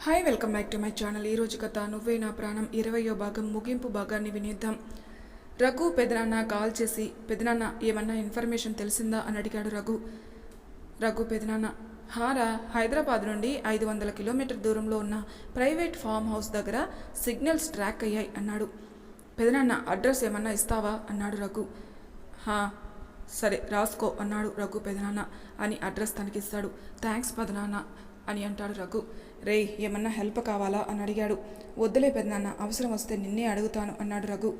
Hi welcome back to my channel. ఈరోజు కథ నువ్వే నా ప్రాణం ఇరవయో భాగం ముగింపు భాగాన్ని వినేద్దాం. రఘు పెదనాన్న కాల్ చేసి పెదనాన్న ఏమన్నా ఇన్ఫర్మేషన్ తెలిసిందా? అని అడిగాడు రఘు. రఘు పెదనాన్న హారా హైదరాబాద్ నుండి ఐదు వందల కిలోమీటర్ దూరంలో ఉన్న ప్రైవేట్ ఫామ్ హౌస్ దగ్గర సిగ్నల్స్ ట్రాక్ అయ్యాయి అన్నాడు. పెదనాన్న అడ్రస్ ఏమన్నా ఇస్తావా? అన్నాడు రఘు. హా సరే రాసుకో అన్నాడు రఘు పెదనాన్న అని అడ్రస్ తనకిస్తాడు. థ్యాంక్స్ పెదనాన్న అని అంటాడు రఘు. రేయ్ ఏమన్నా హెల్ప్ కావాలా? అని అడిగాడు. వద్దులే పెదనాన్న అవసరం వస్తే నిన్నే అడుగుతాను అన్నాడు రఘు.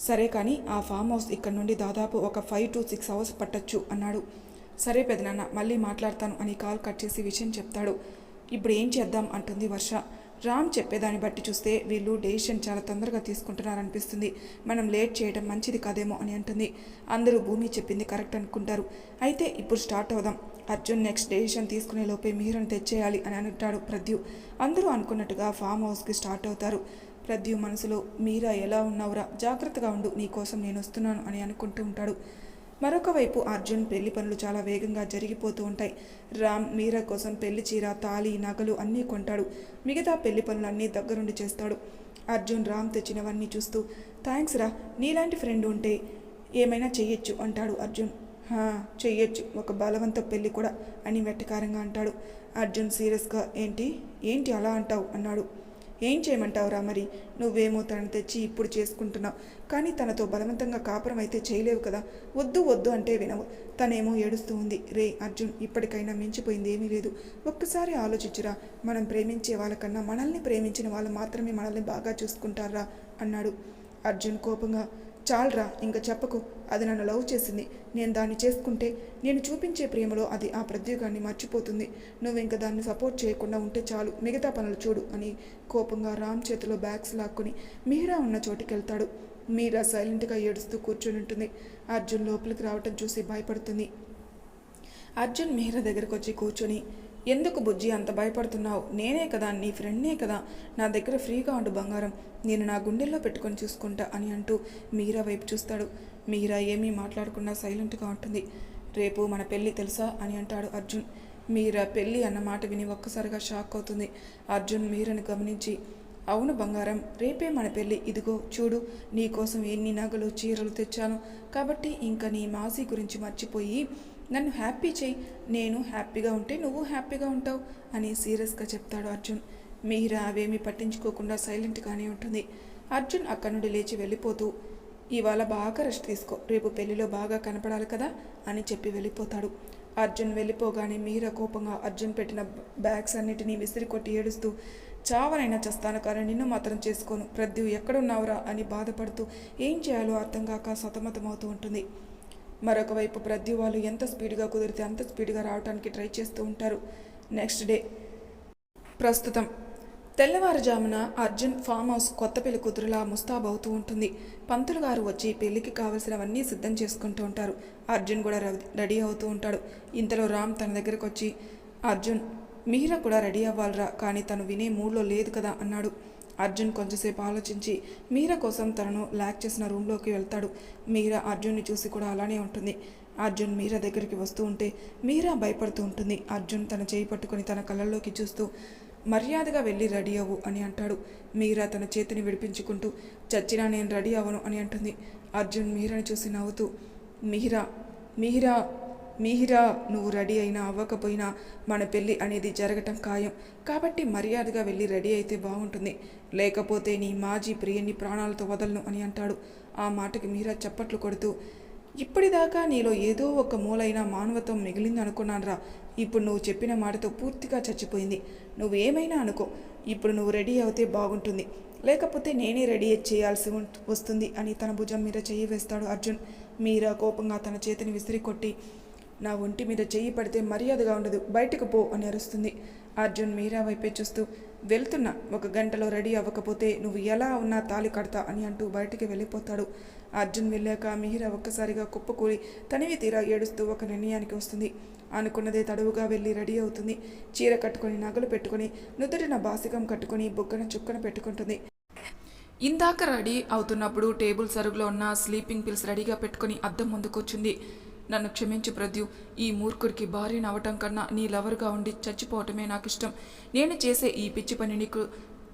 సరే కానీ ఆ ఫామ్ హౌస్ ఇక్కడ నుండి దాదాపు ఒక ఫైవ్ టు సిక్స్ అవర్స్ పట్టచ్చు అన్నాడు. సరే పెదనాన్న మళ్ళీ మాట్లాడతాను అని కాల్ కట్ చేసి విషయం చెప్తాడు. ఇప్పుడు ఏం చేద్దాం అంటుంది వర్ష. రామ్ చెప్పేదాన్ని బట్టి చూస్తే వీళ్ళు డెసిషన్ చాలా తొందరగా తీసుకుంటున్నారనిపిస్తుంది. మనం లేట్ చేయడం మంచిది కాదేమో అని అంటుంది. అందరూ భూమి చెప్పింది కరెక్ట్ అనుకుంటారు. అయితే ఇప్పుడు స్టార్ట్ అవుదాం. అర్జున్ నెక్స్ట్ డెసిషన్ తీసుకునే లోపే మీరను తెచ్చేయాలి అని అంటాడు ప్రద్యు. అందరూ అనుకున్నట్టుగా ఫామ్ హౌస్కి స్టార్ట్ అవుతారు. ప్రద్యు మనసులో మీరా ఎలా ఉన్నావురా? జాగ్రత్తగా ఉండు నీ కోసం నేను వస్తున్నాను అని అనుకుంటూ ఉంటాడు. మరొక వైపు అర్జున్ పెళ్ళి పనులు చాలా వేగంగా జరిగిపోతూ ఉంటాయి. రామ్ మీరా కోసం పెళ్ళి చీర తాళి నగలు అన్నీ కొంటాడు. మిగతా పెళ్ళి పనులన్నీ దగ్గరుండి చేస్తాడు. అర్జున్ రామ్ తెచ్చినవన్నీ చూస్తూ థ్యాంక్స్ రా నీలాంటి ఫ్రెండ్ ఉంటే ఏమైనా చేయొచ్చు అంటాడు అర్జున్. చెయ్యొచ్చు. ఒక బలవంత పెళ్ళి కూడా అని వెట్టకారంగా అంటాడు. అర్జున్ సీరియస్గా ఏంటి? ఏంటి అలా అంటావు? అన్నాడు. ఏం చేయమంటావురా మరి? నువ్వేమో తనను తెచ్చి ఇప్పుడు చేసుకుంటున్నావు. కానీ తనతో బలవంతంగా కాపురం అయితే చేయలేవు కదా. వద్దు వద్దు అంటే వినవు. తనేమో ఏడుస్తూ ఉంది. రే అర్జున్ ఇప్పటికైనా మించిపోయింది ఏమీ లేదు. ఒక్కసారి ఆలోచించురా. మనం ప్రేమించే వాళ్ళకన్నా మనల్ని ప్రేమించిన వాళ్ళు మాత్రమే మనల్ని బాగా చూసుకుంటారా? అన్నాడు. అర్జున్ కోపంగా చాలరా ఇంకా చెప్పకు. అది నన్ను లవ్ చేసింది. నేను దాన్ని చేసుకుంటే నేను చూపించే ప్రేమలో అది ఆ ప్రత్యేకాన్ని మర్చిపోతుంది. నువ్వు ఇంకా దాన్ని సపోర్ట్ చేయకుండా ఉంటే చాలు. మిగతా పనులు చూడు అని కోపంగా రామ్ చేతిలో బ్యాగ్స్ లాక్కుని మీరా ఉన్న చోటుకి వెళ్తాడు మీరా సైలెంట్గా ఏడుస్తూ కూర్చొని ఉంటుంది. అర్జున్ లోపలికి రావటం చూసి భయపడుతుంది. అర్జున్ మీరా దగ్గరకు వచ్చి కూర్చొని ఎందుకు బుజ్జి అంత భయపడుతున్నావు? నేనే కదా నీ ఫ్రెండ్నే కదా. నా దగ్గర ఫ్రీగా ఉండు బంగారం. నేను నా గుండెల్లో పెట్టుకొని చూసుకుంటా అని అంటూ మీరా వైపు చూస్తాడు. మీరా ఏమీ మాట్లాడకుండా సైలెంట్గా ఉంటుంది. రేపు మన పెళ్ళి తెలుసా అని అంటాడు అర్జున్. మీరా పెళ్ళి అన్న మాట విని ఒక్కసారిగా షాక్ అవుతుంది. అర్జున్ మీరని గమనించి అవును బంగారం రేపే మన పెళ్ళి. ఇదిగో చూడు నీకోసం ఎన్ని నగలు చీరలు తెచ్చాను. కాబట్టి ఇంకా నీ మాసి గురించి మర్చిపోయి నన్ను హ్యాపీ చేయి నేను హ్యాపీగా ఉంటే నువ్వు హ్యాపీగా ఉంటావు అని సీరియస్గా చెప్తాడు అర్జున్. మీరా అవేమీ పట్టించుకోకుండా సైలెంట్గానే ఉంటుంది. అర్జున్ అక్కడి నుండి లేచి వెళ్ళిపోతూ ఇవాళ బాగా రెస్ట్ తీసుకో రేపు పెళ్ళిలో బాగా కనపడాలి కదా అని చెప్పి వెళ్ళిపోతాడు. అర్జున్ వెళ్ళిపోగానే మీరా కోపంగా అర్జున్ పెట్టిన బ్యాగ్స్ అన్నిటినీ విసిరి కొట్టి ఏడుస్తూ చావనైనా చస్తాను కానీ నిన్ను మాత్రం చేసుకోను. ప్రద్యు ఎక్కడున్నావురా అని బాధపడుతూ ఏం చేయాలో అర్థం కాక సతమతమవుతూ ఉంటుంది. మరొక వైపు వాళ్ళు ఎంత స్పీడ్గా కుదిరితే అంత స్పీడ్గా రావడానికి ట్రై చేస్తూ ఉంటారు. Next day. ప్రస్తుతం తెల్లవారుజామున అర్జున్ ఫామ్ హౌస్ కొత్త పెళ్ళి కూతురులా ముస్తాబవుతూ ఉంటుంది. పంతులు గారు వచ్చి పెళ్ళికి కావలసినవన్నీ సిద్ధం చేసుకుంటూ ఉంటారు. అర్జున్ కూడా రెడీ అవుతూ ఉంటాడు. ఇంతలో రామ్ తన దగ్గరకు వచ్చి అర్జున్ మీరా కూడా రెడీ అవ్వాలిరా కానీ తను వినే మూడ్లో లేదు కదా అన్నాడు. అర్జున్ కొంచెంసేపు ఆలోచించి మీరా కోసం తనను ల్యాక్ చేసిన రూమ్లోకి వెళ్తాడు. మీరా అర్జున్ని చూసి కూడా అలానే ఉంటుంది. అర్జున్ మీరా దగ్గరికి వస్తూ ఉంటే మీరా భయపడుతూ ఉంటుంది. అర్జున్ తన చేయి పట్టుకొని తన కళ్ళల్లోకి చూస్తూ మర్యాదగా వెళ్ళి రెడీ అవ్వు అని అంటాడు. మీరా తన చేతిని విడిపించుకుంటూ చచ్చినా నేను రెడీ అవ్వను అని అంటుంది. అర్జున్ మీరాని చూసి నవ్వుతూ మీరా మీరా మీహిరా నువ్వు రెడీ అయినా అవ్వకపోయినా మన పెళ్ళి అనేది జరగటం ఖాయం. కాబట్టి మర్యాదగా వెళ్ళి రెడీ అయితే బాగుంటుంది. లేకపోతే నీ మాజీ ప్రియన్ని ప్రాణాలతో వదలను అని అంటాడు. ఆ మాటకి మీరా చప్పట్లు కొడుతూ ఇప్పటిదాకా నీలో ఏదో ఒక మూలైన మానవత్వం మిగిలింది అనుకున్నానురా ఇప్పుడు నువ్వు చెప్పిన మాటతో పూర్తిగా చచ్చిపోయింది. నువ్వు ఏమైనా అనుకో ఇప్పుడు నువ్వు రెడీ అవుతే బాగుంటుంది. లేకపోతే నేనే రెడీ చేయాల్సి వస్తుంది అని తన భుజం మీద చేయి వేస్తాడు అర్జున్. మీరా కోపంగా తన చేతిని విసిరి కొట్టి నా ఒంటి మీద చెయ్యి పడితే మర్యాదగా ఉండదు బయటకు పో అని అరుస్తుంది. అర్జున్ మీరా వైపే చూస్తూ వెళ్తున్నా ఒక గంటలో రెడీ అవ్వకపోతే నువ్వు ఎలా ఉన్నా తాళి కడతా అని అంటూ బయటికి వెళ్ళిపోతాడు. అర్జున్ వెళ్ళాక మీరా ఒక్కసారిగా కుప్పకూలి తనివి తీరా ఏడుస్తూ ఒక నిర్ణయానికి వస్తుంది. అనుకున్నదే తడవుగా వెళ్ళి రెడీ అవుతుంది. చీర కట్టుకొని నగలు పెట్టుకొని నుదుటిన బాసికం కట్టుకొని బొగ్గన చుక్కన పెట్టుకుంటుంది. ఇందాక రెడీ అవుతున్నప్పుడు టేబుల్ సరుగులో ఉన్న స్లీపింగ్ పిల్స్ రెడీగా పెట్టుకొని అద్దం ముందుకొచ్చింది. నన్ను క్షమించు ప్రద్యు. ఈ మూర్ఖుడికి భార్యను అవటం కన్నా నీ లవర్గా ఉండి చచ్చిపోవటమే నాకు ఇష్టం నేను చేసే ఈ పిచ్చి పని నీకు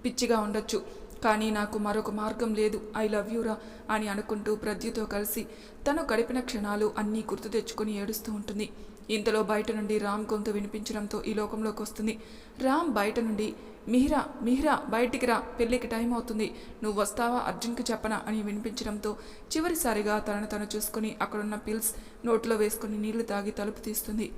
పిచ్చిగా ఉండొచ్చు. కానీ నాకు మరొక మార్గం లేదు. ఐ లవ్ యూరా అని అనుకుంటూ ప్రద్యుతో కలిసి తను గడిపిన క్షణాలు అన్నీ గుర్తు తెచ్చుకొని ఏడుస్తూ ఉంటుంది. ఇంతలో బయట నుండి రామ్ గొంతు వినిపించడంతో ఈ లోకంలోకి వస్తుంది. రామ్ బయట నుండి మిహిరా మిహిరా బయటికి రా పెళ్ళికి టైం అవుతుంది. నువ్వు వస్తావా అర్జున్కి చెప్పనా? అని వినిపించడంతో చివరిసారిగా తనను తను చూసుకుని అక్కడున్న పిల్స్ నోట్లో వేసుకుని నీళ్ళు తాగి తలుపు తీస్తుంది.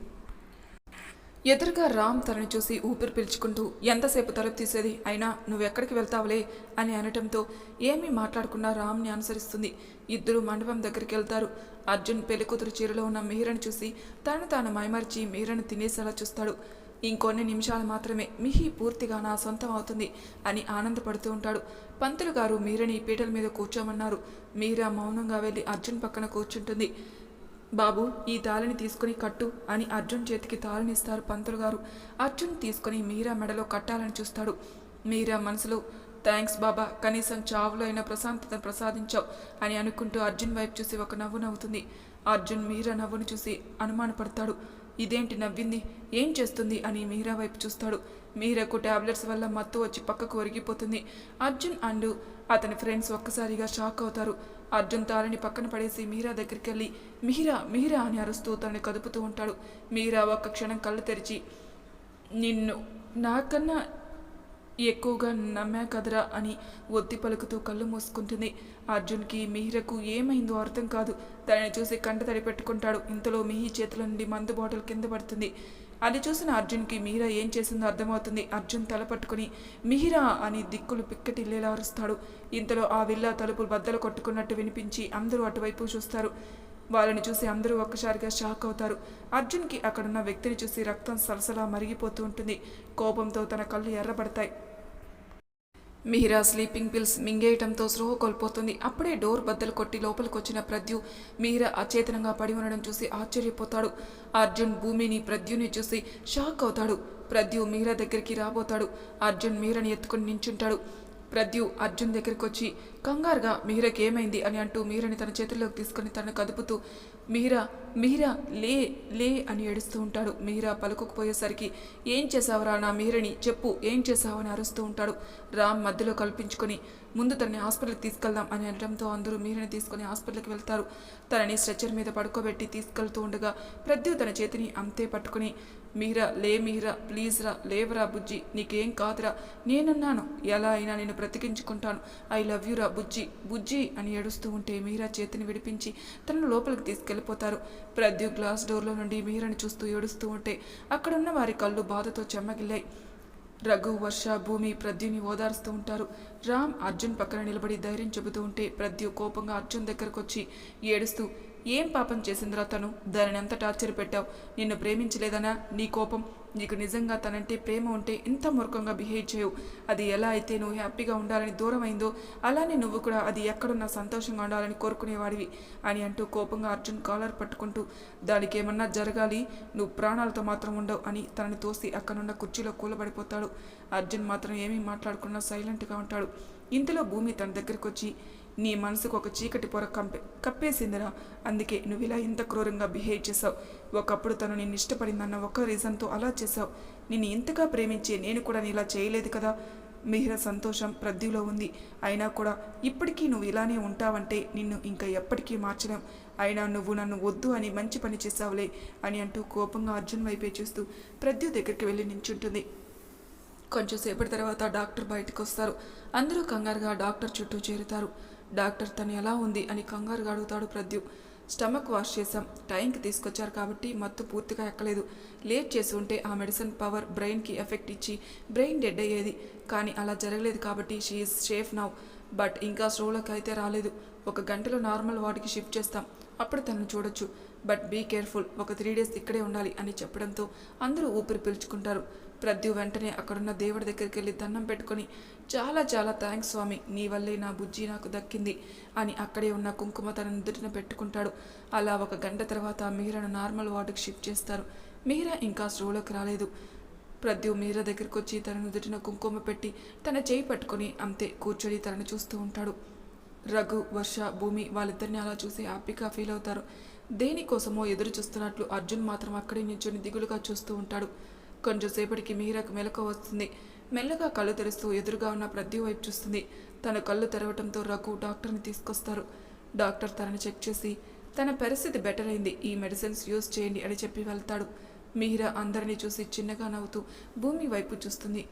ఎదురుగా రామ్ తనని చూసి ఊపిరి పీల్చుకుంటూ ఎంతసేపు తలుపు తీసేది? అయినా నువ్వెక్కడికి వెళ్తావులే? అని అనటంతో ఏమీ మాట్లాడకుండా రామ్ని అనుసరిస్తుంది. ఇద్దరు మండపం దగ్గరికి వెళ్తారు. అర్జున్ పెళ్ళికూతురు చీరలో ఉన్న మిహిరను చూసి తను తాను మైమరిచి మిహిరను తినేసేలా చూస్తాడు. ఇంకొన్ని నిమిషాలు మాత్రమే. మిహి పూర్తిగా నా సొంతం అవుతుంది అని ఆనందపడుతూ ఉంటాడు. పంతులు గారు మీరని పీటల మీద కూర్చోమన్నారు. మీరా మౌనంగా వెళ్ళి అర్జున్ పక్కన కూర్చుంటుంది. బాబు ఈ తాళిని తీసుకుని కట్టు అని అర్జున్ చేతికి తాళిని ఇస్తారు పంతులు గారు. అర్జున్ తీసుకుని మీరా మెడలో కట్టాలని చూస్తాడు. మీరా మనసులో థ్యాంక్స్ బాబా కనీసం చావులో అయినా ప్రశాంతతను ప్రసాదించావు అని అనుకుంటూ అర్జున్ వైపు చూసి ఒక నవ్వు నవ్వుతుంది. అర్జున్ మీరా నవ్వును చూసి అనుమానపడతాడు. ఇదేంటి నవ్వింది? ఏం చేస్తుంది? అని మీరా వైపు చూస్తాడు. మీరాకు టాబ్లెట్స్ వల్ల మత్తు వచ్చి పక్కకు ఒరిగిపోతుంది. అర్జున్ అండ్ అతని ఫ్రెండ్స్ ఒక్కసారిగా షాక్ అవుతారు. అర్జున్ తాళిని పక్కన పడేసి మీరా దగ్గరికి వెళ్ళి మీరా మీరా అని అరుస్తూ తనని కదుపుతూ ఉంటాడు. మీరా ఒక్క క్షణం కళ్ళు తెరిచి నిన్ను నాకన్నా ఎక్కువగా నమ్మా కదరా అని ఒత్తి పలుకుతూ కళ్ళు మూసుకుంటుంది. అర్జున్కి మిహిరకు ఏమైందో అర్థం కాదు. తనని చూసి కంట తడి పెట్టుకుంటాడు ఇంతలో మిహి చేతుల నుండి మందు బాటిల్ కింద పడుతుంది. అది చూసిన అర్జున్కి మీరా ఏం చేసిందో అర్థమవుతుంది. అర్జున్ తల పట్టుకుని మిహిరా అని దిక్కులు పిక్కటిల్లేలా అరుస్తాడు. ఇంతలో ఆ విల్లా తలుపులు బద్దలు కొట్టుకున్నట్టు వినిపించి అందరూ అటువైపు చూస్తారు. వాళ్ళని చూసి అందరూ ఒక్కసారిగా షాక్ అవుతారు. అర్జున్కి అక్కడున్న వ్యక్తిని చూసి రక్తం సలసలా మరిగిపోతూ ఉంటుంది. కోపంతో తన కళ్ళు ఎర్రబడతాయి. మిహిరా స్లీపింగ్ పిల్స్ మింగేయటంతో స్రోహ కోల్పోతుంది. అప్పుడే డోర్ బద్దలు కొట్టి లోపలికి వచ్చిన ప్రద్యు మిహిరా అచేతనంగా పడి ఉండడం చూసి ఆశ్చర్యపోతాడు. అర్జున్ భూమిని ప్రద్యుని చూసి షాక్ అవుతాడు. ప్రద్యు మిహిరా దగ్గరికి రాబోతాడు. అర్జున్ మిహిరని ఎత్తుకుని నించుంటాడు. ప్రద్యు అర్జున్ దగ్గరికి వచ్చి కంగారుగా మీరాకి ఏమైంది? అని అంటూ మీరని తన చేతుల్లోకి తీసుకుని తనను కదుపుతూ మీరా మీరా లే లే అని ఏడుస్తూ ఉంటాడు. మీరా పలుకుపోయేసరికి ఏం చేసావురా నా మీరని? చెప్పు ఏం చేసావు అని అరుస్తూ ఉంటాడు. రామ్ మధ్యలో కల్పించుకొని ముందు తనని హాస్పిటల్కి తీసుకెళ్దాం అని అనడంతో అందరూ మీరని తీసుకుని హాస్పిటల్కి వెళ్తారు. తనని స్ట్రెచ్చర్ మీద పడుకోబెట్టి తీసుకెళ్తూ ఉండగా ప్రద్యు తన చేతిని అంతే పట్టుకుని మీరా లే మీరా ప్లీజ్ రా లేవరా బుజ్జి నీకేం కాదురా. నేనున్నాను ఎలా అయినా నేను బ్రతికించుకుంటాను. ఐ లవ్ యూ రా బుజ్జి బుజ్జి అని ఏడుస్తూ ఉంటే మీరా చేతిని విడిపించి తనను లోపలికి తీసుకెళ్ళిపోతారు ప్రద్యు గ్లాస్ డోర్లో నుండి మీరని చూస్తూ ఏడుస్తూ ఉంటే అక్కడున్న వారి కళ్ళు బాధతో చెమ్మగిల్లాయి రఘు వర్ష భూమి ప్రద్యుని ఓదారుస్తూ ఉంటారు. రామ్ అర్జున్ పక్కన నిలబడి ధైర్యం చెబుతూ ఉంటే ప్రద్యు కోపంగా అర్జున్ దగ్గరకు వచ్చి ఏడుస్తూ ఏం పాపం చేసిందిరా తను? దానిని ఎంత టార్చర్ పెట్టావు నిన్ను ప్రేమించలేదనా? నీ కోపం? నీకు నిజంగా తనంటే ప్రేమ ఉంటే ఇంత మూర్ఖంగా బిహేవ్ చేయవు. అది ఎలా అయితే నువ్వు హ్యాపీగా ఉండాలని దూరం అయిందో అలానే నువ్వు కూడా అది ఎక్కడున్నా సంతోషంగా ఉండాలని కోరుకునేవాడివి అని అంటూ కోపంగా అర్జున్ కాలర్ పట్టుకుంటూ దానికి ఏమన్నా జరగాలి? నువ్వు ప్రాణాలతో మాత్రం ఉండవు అని తనని తోసి అక్కడున్న కుర్చీలో కూలబడిపోతాడు. అర్జున్ మాత్రం ఏమీ మాట్లాడకుండా సైలెంట్గా ఉంటాడు. ఇంతలో భూమి తన దగ్గరికి వచ్చి నీ మనసుకు ఒక చీకటి పొర కంపే కప్పేసిందిరా. అందుకే నువ్వు ఇలా ఇంత క్రూరంగా బిహేవ్ చేసావు ఒకప్పుడు తను నిన్ను ఇష్టపడిందన్న ఒక రీజన్తో అలా చేసావు నిన్ను ఇంతగా ప్రేమించి నేను కూడా నీలా చేయలేదు కదా. మిహిర సంతోషం ప్రద్యులో ఉంది. అయినా కూడా ఇప్పటికీ నువ్వు ఇలానే ఉంటావంటే నిన్ను ఇంకా ఎప్పటికీ మార్చలేం. అయినా నువ్వు నన్ను వద్దు అని మంచి పని చేసావులే అని అంటూ కోపంగా అర్జున్ వైపే చూస్తూ ప్రద్యు దగ్గరికి వెళ్ళి నించుంటుంది. కొంచెం సేపటి తర్వాత డాక్టర్ బయటకు వస్తారు అందరూ కంగారుగా డాక్టర్ చుట్టూ చేరుతారు. డాక్టర్ తను ఎలా ఉంది అని కంగారుగా అడుగుతాడు ప్రద్యు. స్టమక్ వాష్ చేశాం. టైంకి తీసుకొచ్చారు కాబట్టి మత్తు పూర్తిగా ఎక్కలేదు. లేట్ చేసి ఉంటే ఆ మెడిసిన్ పవర్ బ్రెయిన్కి ఎఫెక్ట్ ఇచ్చి బ్రెయిన్ డెడ్ అయ్యేది. కానీ అలా జరగలేదు కాబట్టి షీఈస్ సేఫ్ నౌ. బట్ ఇంకా స్లోలోకి అయితే రాలేదు. ఒక గంటలో నార్మల్ వార్డుకి షిఫ్ట్ చేస్తాం. అప్పుడు తనను చూడొచ్చు. బట్ బీ కేర్ఫుల్ ఒక త్రీ డేస్ ఇక్కడే ఉండాలి అని చెప్పడంతో అందరూ ఊపిరి పీల్చుకుంటారు. ప్రద్యు వెంటనే అక్కడున్న దేవుడి దగ్గరికి వెళ్ళి దండం పెట్టుకొని చాలా చాలా థ్యాంక్స్ స్వామి నీ వల్లే నా బుజ్జి నాకు దక్కింది అని అక్కడే ఉన్న కుంకుమ తన నుదుటిన పెట్టుకుంటాడు. అలా ఒక గంట తర్వాత మీరాను నార్మల్ వార్డుకి షిఫ్ట్ చేస్తారు. మీరా ఇంకా స్లోలోకి రాలేదు. ప్రద్యు మీరా దగ్గరికి వచ్చి తన నుదుటిన కుంకుమ పెట్టి తన చేయి పట్టుకొని అంతే కూర్చొని తనను చూస్తూ ఉంటాడు. రఘు వర్ష భూమి వాళ్ళిద్దరిని అలా చూసి హ్యాపీగా ఫీల్ అవుతారు. దేనికోసమో ఎదురు చూస్తున్నట్లు అర్జున్ మాత్రం అక్కడే నించుని దిగులుగా చూస్తూ ఉంటాడు. కొంచెంసేపటికి మిహిరాకు మెలకు వస్తుంది. మెల్లగా కళ్ళు తెరుస్తూ ఎదురుగా ఉన్న ప్రతి వైపు చూస్తుంది. తన కళ్ళు తెరవటంతో రఘు డాక్టర్ని తీసుకొస్తారు. డాక్టర్ తనని చెక్ చేసి తన పరిస్థితి బెటర్ అయింది ఈ మెడిసిన్స్ యూజ్ చేయండి అని చెప్పి వెళ్తాడు. మిహిరా అందరినీ చూసి చిన్నగా నవ్వుతూ భూమి వైపు చూస్తుంది.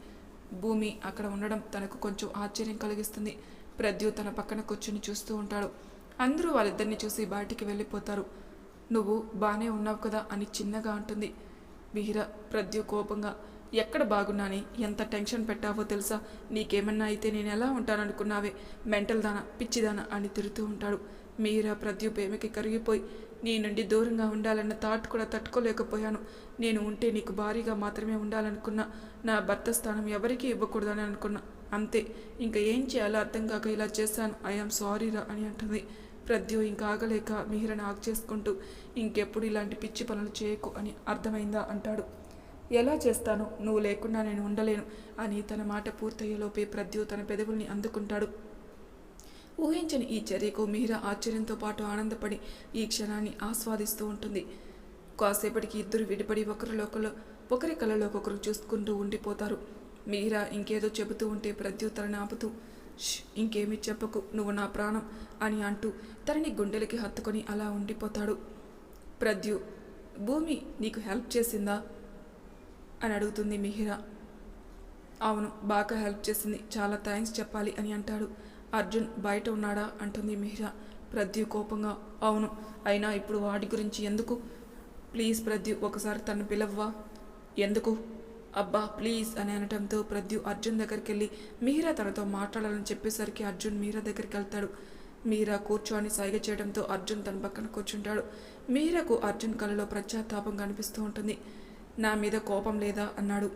భూమి అక్కడ ఉండడం తనకు కొంచెం ఆశ్చర్యం కలిగిస్తుంది. ప్రద్యు తన పక్కన కూర్చుని చూస్తూ ఉంటాడు. అందరూ వాళ్ళిద్దరిని చూసి బయటికి వెళ్ళిపోతారు. నువ్వు బాగానే ఉన్నావు కదా అని చిన్నగా అంటుంది. వీర ప్రద్యు కోపంగా ఎక్కడ బాగున్నాని ఎంత టెన్షన్ పెట్టావో తెలుసా? నీకేమన్నా అయితే నేను ఎలా ఉంటాననుకున్నావే? మెంటల్ దానా పిచ్చిదానా అని తిరుగుతూ ఉంటాడు. మీరా ప్రద్యు ప్రేమకి కరిగిపోయి నీ నుండి దూరంగా ఉండాలన్న థాట్ కూడా తట్టుకోలేకపోయాను. నేను ఉంటే నీకు భారీగా మాత్రమే ఉండాలనుకున్నా. నా భర్త స్థానం ఎవరికీ ఇవ్వకూడదని అనుకున్నా. అంతే ఇంకా ఏం చేయాలో అర్థం కాక ఇలా చేశాను. ఐఎమ్ సారీరా అని అంటుంది. ప్రద్యు ఇంకా ఆగలేక మిహిరను ఆగ్ చేసుకుంటూ ఇంకెప్పుడు ఇలాంటి పిచ్చి పనులు చేయకు అని అర్థమైందా అంటాడు. ఎలా చేస్తాను? నువ్వు లేకుండా నేను ఉండలేను అని తన మాట పూర్తయ్యేలోపే ప్రద్యు తన పెదవుల్ని అందుకుంటాడు. ఊహించని ఈ చర్యకు మిహిర ఆశ్చర్యంతో పాటు ఆనందపడి ఈ క్షణాన్ని ఆస్వాదిస్తూ ఉంటుంది. కాసేపటికి ఇద్దరు విడిపడి ఒకరిలోకలు ఒకరి కళ్ళలోకొకరు చూసుకుంటూ ఉండిపోతారు. మీరా ఇంకేదో చెబుతూ ఉంటే ప్రత్యుత్తరని ఆపుతూ ఇంకేమీ చెప్పకు నువ్వు నా ప్రాణం అని అంటూ తనని గుండెలకి హత్తుకొని అలా ఉండిపోతాడు. ప్రద్యు భూమి నీకు హెల్ప్ చేసిందా? అని అడుగుతుంది మిహిరా. అవును బాగా హెల్ప్ చేసింది చాలా థ్యాంక్స్ చెప్పాలి అని అంటాడు. అర్జున్ బయట ఉన్నాడా? అంటుంది మిహిరా. ప్రద్యు కోపంగా అవును అయినా ఇప్పుడు వాడి గురించి ఎందుకు? ప్లీజ్ ప్రద్యు ఒకసారి తను పిలవ్వా? ఎందుకు? అబ్బా ప్లీజ్ అని అనటంతో ప్రద్యు అర్జున్ దగ్గరికి వెళ్ళి మీరా తనతో మాట్లాడాలని చెప్పేసరికి అర్జున్ మీరా దగ్గరికి వెళ్తాడు. మీరా కూర్చొని సైగ చేయడంతో అర్జున్ తన పక్కన కూర్చుంటాడు. మీరాకు అర్జున్ కళ్ళలో ప్రత్యాతాపం కనిపిస్తూ ఉంటుంది. నా మీద కోపం లేదా? అన్నాడు.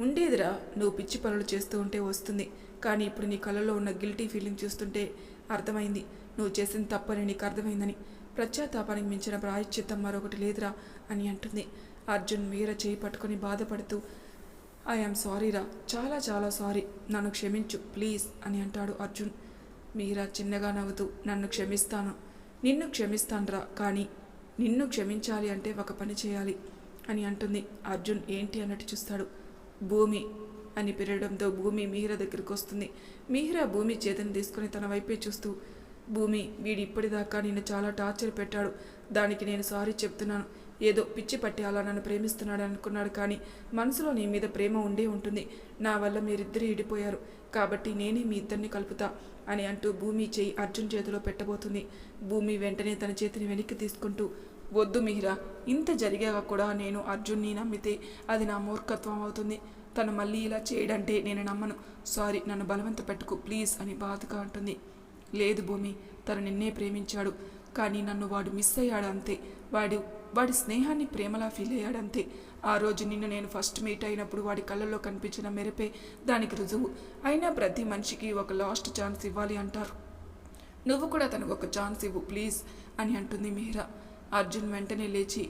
ఉండేదిరా నువ్వు పిచ్చి పనులు చేస్తూ ఉంటే వస్తుంది. కానీ ఇప్పుడు నీ కళ్ళలో ఉన్న గిల్టీ ఫీలింగ్ చూస్తుంటే అర్థమైంది. నువ్వు చేసిన తప్పని నీకు అర్థమైందని. ప్రత్యాతాపానికి మించిన ప్రాయశ్చిత్తం మరొకటి లేదురా అని అంటుంది. అర్జున్ మీర చేయి పట్టుకొని బాధపడుతూ ఐఎమ్ సారీరా చాలా చాలా సారీ నన్ను క్షమించు ప్లీజ్ అని అంటాడు అర్జున్. మీరా చిన్నగా నవ్వుతూ నన్ను క్షమిస్తాను. నిన్ను క్షమిస్తానురా కానీ నిన్ను క్షమించాలి అంటే ఒక పని చేయాలి అని అంటుంది. అర్జున్ ఏంటి అన్నట్టు చూస్తాడు. భూమి అని పిలవడంతో భూమి మీహర దగ్గరికి వస్తుంది. మీహర భూమి చేతిని తీసుకుని తన వైపే చూస్తూ భూమి వీడి ఇప్పటిదాకా నిన్ను చాలా టార్చర్ పెట్టాడు. దానికి నేను సారీ చెప్తున్నాను. ఏదో పిచ్చి పట్టి అలా నన్ను ప్రేమిస్తున్నాడు అనుకున్నాడు కానీ మనసులో నీ మీద ప్రేమ ఉండే ఉంటుంది. నా వల్ల మీరిద్దరూ ఇడిపోయారు. కాబట్టి నేనే మీ ఇద్దరిని కలుపుతా అని అంటూ భూమి చేయి అర్జున్ చేతిలో పెట్టబోతుంది. భూమి వెంటనే తన చేతిని వెనక్కి తీసుకుంటూ వద్దు మిహిరా ఇంత జరిగాక కూడా నేను అర్జున్ని నమ్మితే అది నా మూర్ఖత్వం అవుతుంది. తను మళ్ళీ ఇలా చేయడంటే నేను నమ్మను. సారీ నన్ను బలవంత పెట్టుకు ప్లీజ్ అని బాధగా అంటుంది. లేదు భూమి తను నిన్నే ప్రేమించాడు. కానీ నన్ను వాడు మిస్ అయ్యాడు అంతే. వాడు వాడి స్నేహాన్ని ప్రేమలా ఫీల్ అయ్యాడంతే. ఆ రోజు నిన్ను నేను ఫస్ట్ మీట్ అయినప్పుడు వాడి కళ్ళల్లో కనిపించిన మెరపే దానికి రుజువు. అయినా ప్రతి మనిషికి ఒక లాస్ట్ ఛాన్స్ ఇవ్వాలి అంటారు. నువ్వు కూడా తనకు ఒక ఛాన్స్ ఇవ్వు ప్లీజ్ అని అంటుంది మీరా. అర్జున్ వెంటనే లేచి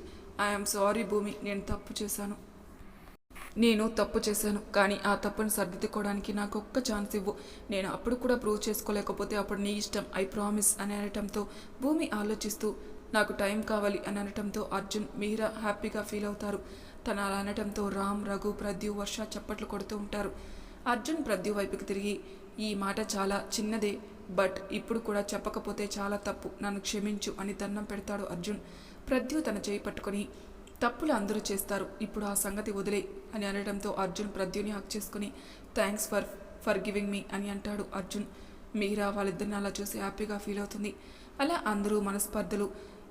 ఐఎమ్ సారీ భూమి నేను తప్పు చేశాను. నేను తప్పు చేశాను కానీ ఆ తప్పును సర్దిద్దుకోవడానికి నాకు ఒక్క ఛాన్స్ ఇవ్వు. నేను అప్పుడు కూడా ప్రూవ్ చేసుకోలేకపోతే అప్పుడు నీ ఇష్టం ఐ ప్రామిస్ అని అనటంతో భూమి ఆలోచిస్తూ నాకు టైం కావాలి అని అనటంతో అర్జున్ మీరా హ్యాపీగా ఫీల్ అవుతారు. తను అలా అనటంతో రామ్ రఘు ప్రద్యు వర్ష చప్పట్లు కొడుతూ ఉంటారు. అర్జున్ ప్రద్యు వైపుకి తిరిగి ఈ మాట చాలా చిన్నదే బట్ ఇప్పుడు కూడా చెప్పకపోతే చాలా తప్పు నన్ను క్షమించు అని దండం పెడతాడు అర్జున్. ప్రద్యు తన చేయి పట్టుకొని తప్పులు అందరూ చేస్తారు ఇప్పుడు ఆ సంగతి వదిలే అని అనడంతో అర్జున్ ప్రద్యుని హక్ చేసుకుని thanks for for giving me అని అంటాడు అర్జున్. మీరా వాళ్ళిద్దరిని అలా చూసి హ్యాపీగా ఫీల్ అవుతుంది. అలా అందరూ మనస్పర్ధలు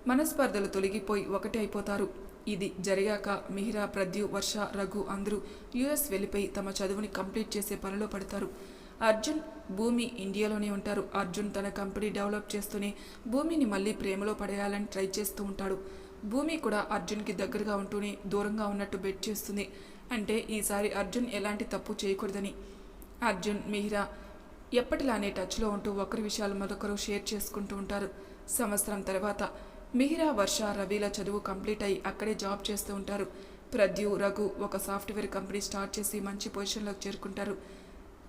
మనస్పర్ధలు తొలగిపోయి ఒకటి అయిపోతారు. ఇది జరిగాక మిహిరా ప్రద్యు వర్ష రఘు అందరూ యుఎస్ వెళ్ళిపోయి తమ చదువుని కంప్లీట్ చేసే పనిలో పడతారు. అర్జున్ భూమి ఇండియాలోనే ఉంటారు. అర్జున్ తన కంపెనీ డెవలప్ చేస్తూనే భూమిని మళ్ళీ ప్రేమలో పడేయాలని ట్రై చేస్తూ ఉంటాడు. భూమి కూడా అర్జున్కి దగ్గరగా ఉంటూనే దూరంగా ఉన్నట్టు బెట్ చేస్తుంది. అంటే ఈసారి అర్జున్ ఎలాంటి తప్పు చేయకూడదని. అర్జున్ మిహిరా ఎప్పటిలానే టచ్లో ఉంటూ ఒకరి విషయాలు మరొకరు షేర్ చేసుకుంటూ ఉంటారు. సంవత్సరం తర్వాత మిహిరా వర్ష రవిల చదువు కంప్లీట్ అయ్యి అక్కడే జాబ్ చేస్తూ ఉంటారు. ప్రద్యు రఘు ఒక సాఫ్ట్వేర్ కంపెనీ స్టార్ట్ చేసి మంచి పొజిషన్లోకి చేరుకుంటారు.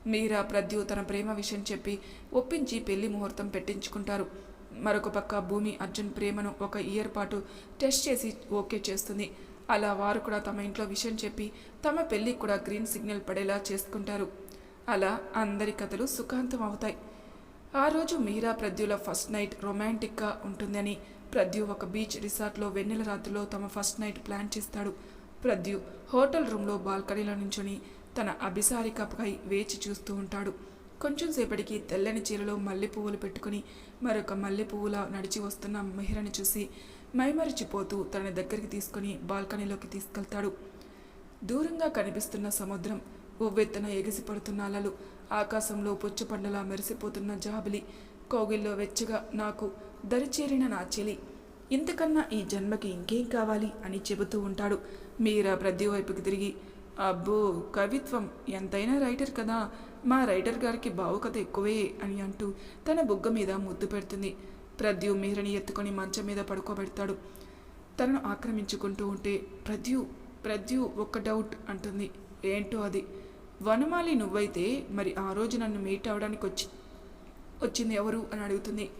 మీరా ప్రద్యు తన ప్రేమ విషయం చెప్పి ఒప్పించి పెళ్ళి ముహూర్తం పెట్టించుకుంటారు. మరొక పక్క భూమి అర్జున్ ప్రేమను ఒక ఇయర్ పాటు టెస్ట్ చేసి ఓకే చేస్తుంది. అలా వారు కూడా తమ ఇంట్లో విషయం చెప్పి తమ పెళ్ళికి కూడా గ్రీన్ సిగ్నల్ పడేలా చేసుకుంటారు. అలా అందరి కథలు సుఖాంతం అవుతాయి. ఆ రోజు మీరా ప్రద్యుల ఫస్ట్ నైట్ రొమాంటిక్గా ఉంటుందని. ప్రద్యు ఒక బీచ్ రిసార్ట్లో వెన్నెల రాత్రిలో తమ ఫస్ట్ నైట్ ప్లాన్ చేస్తాడు. ప్రద్యు హోటల్ రూమ్లో బాల్కనీలో నుంచుని తన అభిసారికపై వేచి చూస్తూ ఉంటాడు. కొంచెం సేపటికి తెల్లని చీరలో మల్లె పువ్వులు పెట్టుకుని మరొక మల్లె పువ్వులా నడిచి వస్తున్న మెహ్రని చూసి మైమరిచిపోతూ తన దగ్గరికి తీసుకుని బాల్కనీలోకి తీసుకెళ్తాడు. దూరంగా కనిపిస్తున్న సముద్రం ఉవ్వెత్తున ఎగిసిపడుతున్న అలలు ఆకాశంలో పుచ్చపండులా మెరిసిపోతున్న జాబిలి కోగిల్లో వెచ్చగా నాకు దరిచేరిన నా చెలి. ఇంతకన్నా ఈ జన్మకి ఇంకేం కావాలి అని చెబుతూ ఉంటాడు. మీరా ప్రతి వైపుకి తిరిగి అబ్బో కవిత్వం ఎంతైనా రైటర్ కదా. మా రైటర్ గారికి భావుకత ఎక్కువే అని అంటూ తన బుగ్గ మీద ముద్దు పెడుతుంది. ప్రద్యు మీరని ఎత్తుకొని మంచం మీద పడుకోబెడతాడు. తనను ఆక్రమించుకుంటూ ఉంటే ప్రద్యు ప్రద్యు ఒక్క డౌట్ అంటుంది. ఏంటో అది? వనమాలి నువ్వైతే మరి ఆ రోజు నన్ను మీట్ అవడానికి వచ్చి వచ్చింది ఎవరు అని అడుగుతుంది.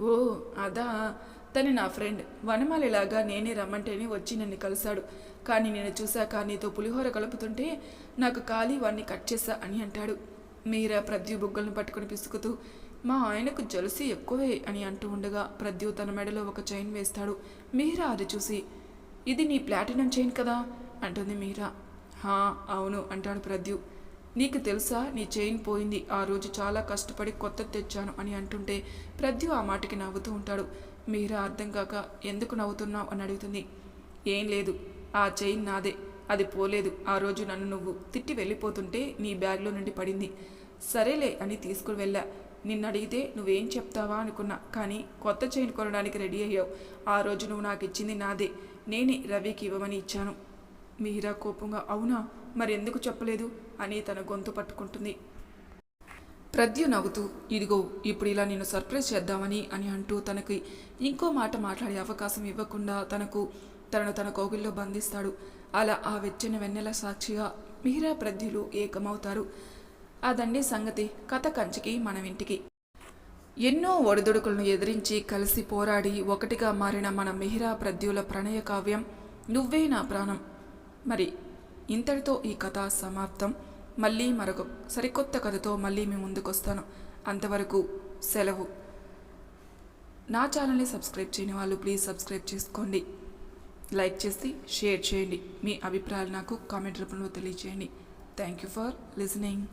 ఓ అదా తను నా ఫ్రెండ్. వనమాలిలాగా నేనే రమ్మంటేనే వచ్చి నన్ను కలిశాడు. కానీ నేను చూశాక నీతో పులిహోర కలుపుతుంటే నాకు ఖాళీ వాడిని కట్ చేశా అని అంటాడు. మీరా ప్రద్యు బుగ్గలను పట్టుకుని పిసుకుతూ మా ఆయనకు జలసి ఎక్కువే అని అంటూ ఉండగా ప్రద్యు తన మెడలో ఒక చైన్ వేస్తాడు. మీరా అది చూసి ఇది నీ ప్లాటినం చైన్ కదా? అంటుంది మీరా. హా అవును అంటాడు ప్రద్యు. నీకు తెలుసా నీ చైన్ పోయింది. ఆ రోజు చాలా కష్టపడి కొత్త తెచ్చాను అని అంటుంటే ప్రద్యు ఆ మాటకి నవ్వుతూ ఉంటాడు. మీరా అర్థం కాక ఎందుకు నవ్వుతున్నావు అని అడుగుతుంది. ఏం లేదు ఆ చైన్ నాదే అది పోలేదు. ఆ రోజు నన్ను నువ్వు తిట్టి వెళ్ళిపోతుంటే నీ బ్యాగ్లో నుండి పడింది. సరేలే అని తీసుకుని వెళ్ళా. నిన్ను అడిగితే నువ్వేం చెప్తావా అనుకున్నా కానీ కొత్త చైన్ కొనడానికి రెడీ అయ్యావు. ఆ రోజు నువ్వు నాకు ఇచ్చింది నాదే. నేనే రవికి ఇవ్వమని ఇచ్చాను. మీరా కోపంగా అవునా? మరెందుకు చెప్పలేదు? అని తన గొంతు పట్టుకుంటుంది. ప్రద్యు నవ్వుతూ ఇదిగో ఇప్పుడు ఇలా నేను సర్ప్రైజ్ చేద్దామని అని అంటూ తనకి ఇంకో మాట మాట్లాడే అవకాశం ఇవ్వకుండా తనకు తనను తన కోగిల్లో బంధిస్తాడు. అలా ఆ వెచ్చని వెన్నెల సాక్షిగా మీరా ప్రద్యులు ఏకమవుతారు. అదండి సంగతి. కథ కంచికి మనం ఇంటికి. ఎన్నో ఒడిదుడుకులను ఎదిరించి కలిసి పోరాడి ఒకటిగా మారిన మన మిహిరా ప్రద్యుల ప్రణయ కావ్యం నువ్వే నా ప్రాణం. మరి ఇంతటితో ఈ కథ సమాప్తం. మళ్ళీ మరొక సరికొత్త కథతో మళ్ళీ మీ ముందుకొస్తాను. అంతవరకు సెలవు. నా ఛానల్ని సబ్స్క్రైబ్ చేయని వాళ్ళు ప్లీజ్ సబ్స్క్రైబ్ చేసుకోండి. లైక్ చేసి షేర్ చేయండి. మీ అభిప్రాయాలు నాకు కామెంట్ రూపంలో తెలియజేయండి థ్యాంక్ యూ ఫర్ లిసనింగ్.